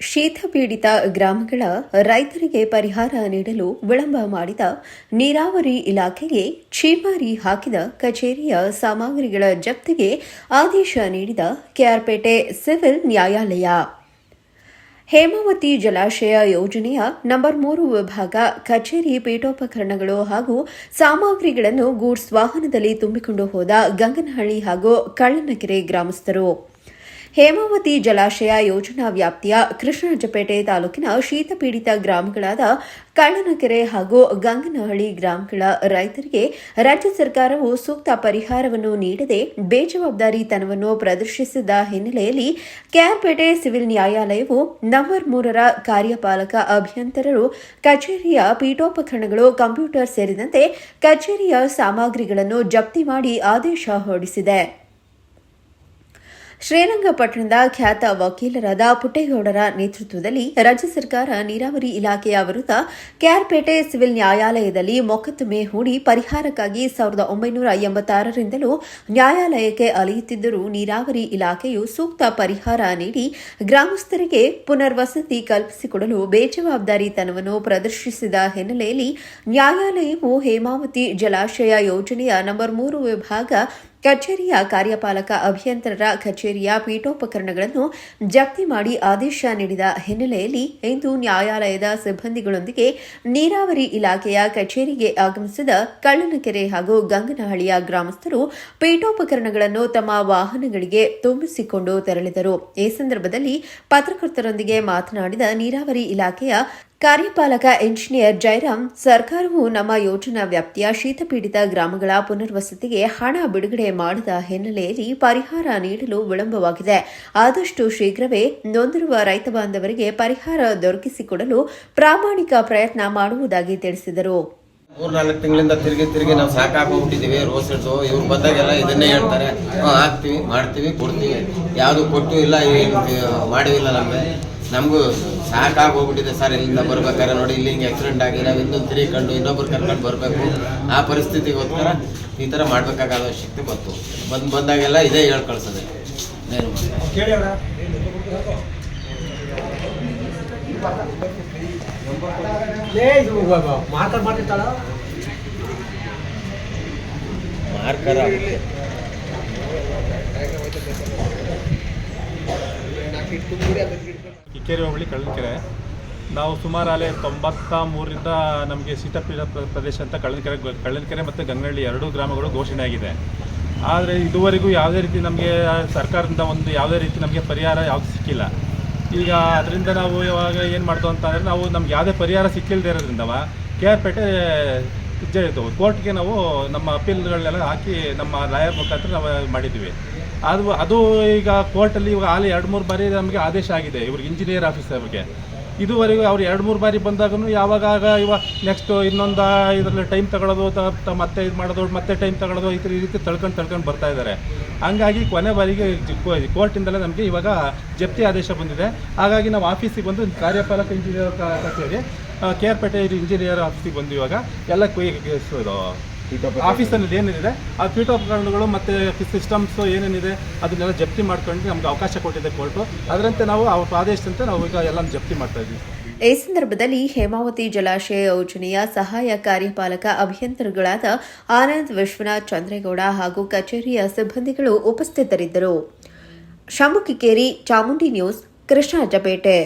ಶೀತಪೀಡಿತ ಗ್ರಾಮಗಳ ರೈತರಿಗೆ ಪರಿಹಾರ ನೀಡಲು ವಿಳಂಬ ಮಾಡಿದ ನೀರಾವರಿ ಇಲಾಖೆಗೆ ಛೀಮಾರಿ ಹಾಕಿದ ಕಚೇರಿಯ ಸಾಮಗ್ರಿಗಳ ಜಪ್ತಿಗೆ ಆದೇಶ ನೀಡಿದ ಕೆಆರ್ಪೇಟೆ ಸಿವಿಲ್ ನ್ಯಾಯಾಲಯ. ಹೇಮಾವತಿ ಜಲಾಶಯ ಯೋಜನೆಯ ನಂಬರ್ ಮೂರು ವಿಭಾಗ ಕಚೇರಿ ಪೀಠೋಪಕರಣಗಳು ಹಾಗೂ ಸಾಮಗ್ರಿಗಳನ್ನು ಗೂಡ್ಸ್ ವಾಹನದಲ್ಲಿ ತುಂಬಿಕೊಂಡು ಹೋದ ಗಂಗನಹಳ್ಳಿ ಹಾಗೂ ಕಳ್ಳನಕೆರೆ ಗ್ರಾಮಸ್ಥರು. ಹೇಮಾವತಿ ಜಲಾಶಯ ಯೋಜನಾ ವ್ಯಾಪ್ತಿಯ ಕೃಷ್ಣರಾಜಪೇಟೆ ತಾಲೂಕಿನ ಶೀತಪೀಡಿತ ಗ್ರಾಮಗಳಾದ ಕಳ್ಳನಕೆರೆ ಹಾಗೂ ಗಂಗನಹಳ್ಳಿ ಗ್ರಾಮಗಳ ರೈತರಿಗೆ ರಾಜ್ಯ ಸರ್ಕಾರವು ಸೂಕ್ತ ಪರಿಹಾರವನ್ನು ನೀಡದೆ ಬೇಜವಾಬ್ದಾರಿತನವನ್ನು ಪ್ರದರ್ಶಿಸಿದ ಹಿನ್ನೆಲೆಯಲ್ಲಿ ಕೆಆರ್ಪೇಟೆ ಸಿವಿಲ್ ನ್ಯಾಯಾಲಯವು ನವರ್ ಮೂರರ ಕಾರ್ಯಪಾಲಕ ಅಭಿಯಂತರರು ಕಚೇರಿಯ ಪೀಠೋಪಕರಣಗಳು, ಕಂಪ್ಯೂಟರ್ ಸೇರಿದಂತೆ ಕಚೇರಿಯ ಸಾಮಗ್ರಿಗಳನ್ನು ಜಪ್ತಿ ಮಾಡಿ ಆದೇಶ ಹೊರಡಿಸಿದೆ. ಶ್ರೀರಂಗಪಟ್ಟಣದ ಖ್ಯಾತ ವಕೀಲರಾದ ಪುಟ್ಟೇಗೌಡರ ನೇತೃತ್ವದಲ್ಲಿ ರಾಜ್ಯ ಸರ್ಕಾರ ನೀರಾವರಿ ಇಲಾಖೆಯ ವಿರುದ್ಧ ಕ್ಯಾರ್ಪೇಟೆ ಸಿವಿಲ್ ನ್ಯಾಯಾಲಯದಲ್ಲಿ ಮೊಕದ್ದಮೆ ಹೂಡಿ ಪರಿಹಾರಕ್ಕಾಗಿ ಸಾವಿರದ ಒಂಬೈನೂರ ಎಂಬತ್ತಾರರಿಂದಲೂ ನ್ಯಾಯಾಲಯಕ್ಕೆ ಅಲೆಯುತ್ತಿದ್ದರೂ ನೀರಾವರಿ ಇಲಾಖೆಯು ಸೂಕ್ತ ಪರಿಹಾರ ನೀಡಿ ಗ್ರಾಮಸ್ಥರಿಗೆ ಪುನರ್ವಸತಿ ಕಲ್ಪಿಸಿಕೊಡಲು ಬೇಜವಾಬ್ದಾರಿತನವನ್ನು ಪ್ರದರ್ಶಿಸಿದ ಹಿನ್ನೆಲೆಯಲ್ಲಿ ನ್ಯಾಯಾಲಯವು ಹೇಮಾವತಿ ಜಲಾಶಯ ಯೋಜನೆಯ ನಂಬರ್ ಮೂರು ವಿಭಾಗ ಕಚೇರಿಯ ಕಾರ್ಯಪಾಲಕ ಅಭಿಯಂತರರ ಕಚೇರಿಯ ಪೀಠೋಪಕರಣಗಳನ್ನು ಜಪ್ತಿ ಮಾಡಿ ಆದೇಶ ನೀಡಿದ ಹಿನ್ನೆಲೆಯಲ್ಲಿ ಇಂದು ನ್ಯಾಯಾಲಯದ ಸಿಬ್ಬಂದಿಗಳೊಂದಿಗೆ ನೀರಾವರಿ ಇಲಾಖೆಯ ಕಚೇರಿಗೆ ಆಗಮಿಸಿದ ಕಳ್ಳನಕೆರೆ ಹಾಗೂ ಗಂಗನಹಳ್ಳಿಯ ಗ್ರಾಮಸ್ಥರು ಪೀಠೋಪಕರಣಗಳನ್ನು ತಮ್ಮ ವಾಹನಗಳಿಗೆ ತುಂಬಿಸಿಕೊಂಡು ತೆರಳಿದರು. ಈ ಸಂದರ್ಭದಲ್ಲಿ ಪತ್ರಕರ್ತರೊಂದಿಗೆ ಮಾತನಾಡಿದ ನೀರಾವರಿ ಇಲಾಖೆಯ ಕಾರ್ಯಪಾಲಕ ಇಂಜಿನಿಯರ್ ಜೈರಾಮ್ ಸರ್ಕಾರವು ನಮ್ಮ ಯೋಜನಾ ವ್ಯಾಪ್ತಿಯ ಶೀತಪೀಡಿತ ಗ್ರಾಮಗಳ ಪುನರ್ವಸತಿಗೆ ಹಣ ಬಿಡುಗಡೆ ಮಾಡದ ಹಿನ್ನೆಲೆಯಲ್ಲಿ ಪರಿಹಾರ ನೀಡಲು ವಿಳಂಬವಾಗಿದೆ. ಆದಷ್ಟು ಶೀಘ್ರವೇ ನೊಂದಿರುವ ರೈತ ಬಾಂಧವರಿಗೆ ಪರಿಹಾರ ದೊರಕಿಸಿಕೊಡಲು ಪ್ರಾಮಾಣಿಕ ಪ್ರಯತ್ನ ಮಾಡುವುದಾಗಿ ತಿಳಿಸಿದರು. ಮೂರ್ನಾಲ್ಕು ತಿಂಗಳಿಂದ ತಿರುಗಿ ತಿರುಗಿ ನಾವು ಸಾಕಾಗೋಗ್ಬಿಟ್ಟಿದ್ದೀವಿ ರೋಸೆಡ್ಸು, ಇವ್ರು ಬಂದಾಗೆಲ್ಲ ಇದನ್ನೇ ಹೇಳ್ತಾರೆ. ಹಾಕ್ತೀವಿ, ಮಾಡ್ತೀವಿ, ಕೊಡ್ತೀವಿ. ಯಾವುದು ಕೊಟ್ಟು ಇಲ್ಲ ಮಾಡಿವಿಲ್ಲ ಮಾಡಿಲ್ಲ ನಮಗೆ ಸಾಕಾಗಿ ಹೋಗ್ಬಿಟ್ಟಿದೆ ಸರ್ ಇಲ್ಲಿಂದ ಬರ್ಬೇಕಾದ್ರೆ ನೋಡಿ ಇಲ್ಲಿ ಹಿಂಗೆ ಆಕ್ಸಿಡೆಂಟ್ ಆಗಿ ನಾವು ಇನ್ನೊಂದು ತಿರುಗಿಕೊಂಡು ಇನ್ನೊಬ್ರು ಕರ್ಕೊಂಡು ಬರಬೇಕು. ಆ ಪರಿಸ್ಥಿತಿಗೋಸ್ಕರ ಈ ಥರ ಮಾಡಬೇಕಾಗೋ ಶಕ್ತಿ ಬಂತು. ಬಂದು ಬಂದಾಗೆಲ್ಲ ಇದೇ ಹೇಳಿ ಕಳ್ಸೋದೆ. ಏನು? ಲೇ ಇಕ್ಕೇರಿ ಹೋಬಳಿ ಕಳ್ಳನಕೆರೆ. ನಾವು ಸುಮಾರು ಅಲ್ಲೇ ತೊಂಬತ್ತ ಮೂರರಿಂದ ನಮಗೆ ಸೀತಾಪೀಠ ಪ್ರ- ಪ್ರದೇಶ ಅಂತ ಕಳ್ಳನಕೆರೆ ಕಳ್ಳನಕೆರೆ ಮತ್ತು ಗಂಗನಹಳ್ಳಿ ಎರಡೂ ಗ್ರಾಮಗಳು ಘೋಷಣೆ ಆಗಿದೆ. ಆದರೆ ಇದುವರೆಗೂ ಯಾವುದೇ ರೀತಿ ನಮಗೆ ಸರ್ಕಾರದಿಂದ ಒಂದು ಯಾವುದೇ ರೀತಿ ನಮಗೆ ಪರಿಹಾರ ಯಾವುದು ಸಿಕ್ಕಿಲ್ಲ. ಈಗ ಅದರಿಂದ ನಾವು ಇವಾಗ ಏನು ಮಾಡ್ತು ಅಂತ ಅಂದರೆ ನಾವು ನಮ್ಗೆ ಯಾವುದೇ ಪರಿಹಾರ ಸಿಕ್ಕಿಲ್ಲದೆ ಇರೋದ್ರಿಂದವ ಕೆ ಆರ್ ಪೇಟೆ ಜ- ಇದು ಕೋರ್ಟ್ಗೆ ನಾವು ನಮ್ಮ ಅಪೀಲ್ಗಳನ್ನೆಲ್ಲ ಹಾಕಿ ನಮ್ಮ ಲಾಯರ್ ಮುಖಾಂತರ ನಾವು ಮಾಡಿದ್ವಿ ಅದು ಅದು ಈಗ ಕೋರ್ಟಲ್ಲಿ ಇವಾಗ ಅಲ್ಲಿ ಎರಡು ಮೂರು ಬಾರಿ ನಮಗೆ ಆದೇಶ ಆಗಿದೆ, ಇವ್ರಿಗೆ ಇಂಜಿನಿಯರ್ ಆಫೀಸ್ ಅವ್ರಿಗೆ ಇದುವರೆಗೂ ಅವ್ರು ಎರಡು ಮೂರು ಬಾರಿ ಬಂದಾಗೂ ಯಾವಾಗ ಇವಾಗ ನೆಕ್ಸ್ಟ್ ಇನ್ನೊಂದು ಇದರಲ್ಲಿ ಟೈಮ್ ತಗೊಳ್ಳೋದು ತ- ಮತ್ತೆ ಇದು ಮಾಡೋದು, ಮತ್ತೆ ಟೈಮ್ ತಗೊಳ್ಳೋದು ಈ ರೀತಿ ತಳ್ಕೊಂಡು ತಳ್ಕೊಂಡು ಬರ್ತಾ ಇದ್ದಾರೆ ಹಂಗಾಗಿ ಕೊನೆ ಬಾರಿಗೆ ಕೋರ್ಟಿಂದಲೇ ನಮಗೆ ಇವಾಗ ಜಪ್ತಿ ಆದೇಶ ಬಂದಿದೆ. ಹಾಗಾಗಿ ನಾವು ಆಫೀಸಿಗೆ ಬಂದು ಕಾರ್ಯಪಾಲಕ, ಇಂಜಿನಿಯರ್ ಕಚೇರಿ ಕೆ ಆರ್ ಪೇಟೆ ಇಂಜಿನಿಯರ್ ಆಫೀಸಿಗೆ ಬಂದು ಇವಾಗ ಎಲ್ಲ ಇದು ಆಫೀಸಲ್ಲಿ ಏನೇನಿದೆ ಆ ಪೀಠೋಪಕರಣಗಳು ಮತ್ತು ಸಿಸ್ಟಮ್ಸ್ ಏನೇನಿದೆ ಅದನ್ನೆಲ್ಲ ಜಪ್ತಿ ಮಾಡ್ಕೊಂಡು ನಮ್ಗೆ ಅವಕಾಶ ಕೊಟ್ಟಿದೆ ಕೋರ್ಟು ಅದರಂತೆ ನಾವು ಆ ಆದೇಶದಂತೆ ನಾವು ಈಗ ಎಲ್ಲ ಜಪ್ತಿ ಮಾಡ್ತಾ ಇದ್ದೀವಿ. ಈ ಸಂದರ್ಭದಲ್ಲಿ ಹೇಮಾವತಿ ಜಲಾಶಯ ಯೋಜನೆಯ ಸಹಾಯ ಕಾರ್ಯಪಾಲಕ ಅಭಿಯಂತರಗಳಾದ ಆನಂದ್ ವಿಶ್ವನಾಥ್ ಚಂದ್ರೇಗೌಡ ಹಾಗೂ ಕಚೇರಿಯ ಸಿಬ್ಬಂದಿಗಳು ಉಪಸ್ಥಿತರಿದ್ದರು. ಶಾಮುಕಿಕೇರಿ ಚಾಮುಂಡಿ ನ್ಯೂಸ್ ಕೃಷ್ಣರಾಜಪೇಟೆ